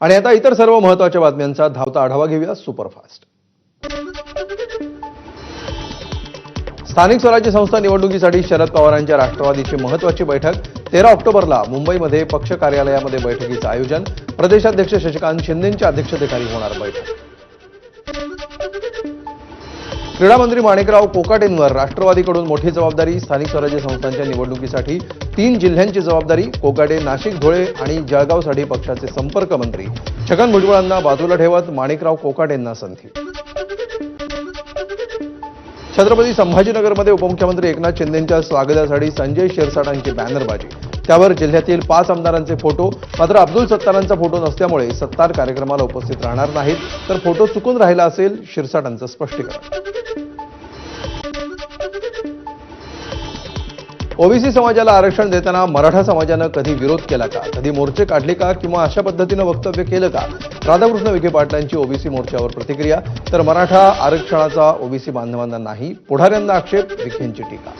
आणि आता इतर सर्व महत्त्वाच्या बातम्यांचा धावता आढावा घेऊया सुपरफास्ट. स्थानिक स्वराज्य संस्था निवडणुकीसाठी शरद पवारांच्या राष्ट्रवादीची महत्वाची बैठक. तेरा ऑक्टोबरला मुंबईमध्ये पक्ष कार्यालयामध्ये बैठकीचं आयोजन. प्रदेशाध्यक्ष शशिकांत शिंदेंच्या अध्यक्षतेखाली होणार बैठक. क्रीडा मंत्री माणिकराव कोकाटेंवर राष्ट्रवादीकडून मोठी जबाबदारी स्थानिक स्वराज्य संस्थांच्या निवडणुकीसाठी तीन जिल्ह्यांची जबाबदारी कोकाटे नाशिक धुळे आणि जळगावसाठी पक्षाचे संपर्क मंत्री. छगन भुजबळांना बाजूला ठेवत माणिकराव कोकाटेंना संधी. छत्रपती संभाजीनगरमध्ये उपमुख्यमंत्री एकनाथ शिंदेंच्या स्वागतासाठी संजय शिरसाटांची बॅनरबाजी. त्यावर जिल्ह्यातील पाच आमदारांचे फोटो मात्र अब्दुल सत्तारांचा फोटो नसल्यामुळे सत्तार कार्यक्रमाला उपस्थित राहणार नाहीत तर फोटो चुकून राहिला असेल शिरसाटांचं स्पष्टीकरण. ओबीसी समाजाला आरक्षण देताना मराठा समाजानं कधी विरोध केला का? कधी मोर्चे काढले का? किंवा अशा पद्धतीनं वक्तव्य केलं का? राधाकृष्ण विखे पाटलांची ओबीसी मोर्चावर प्रतिक्रिया तर मराठा आरक्षणाचा ओबीसी बांधवांना नाही पुढाऱ्यांना आक्षेप विखेंची टीका.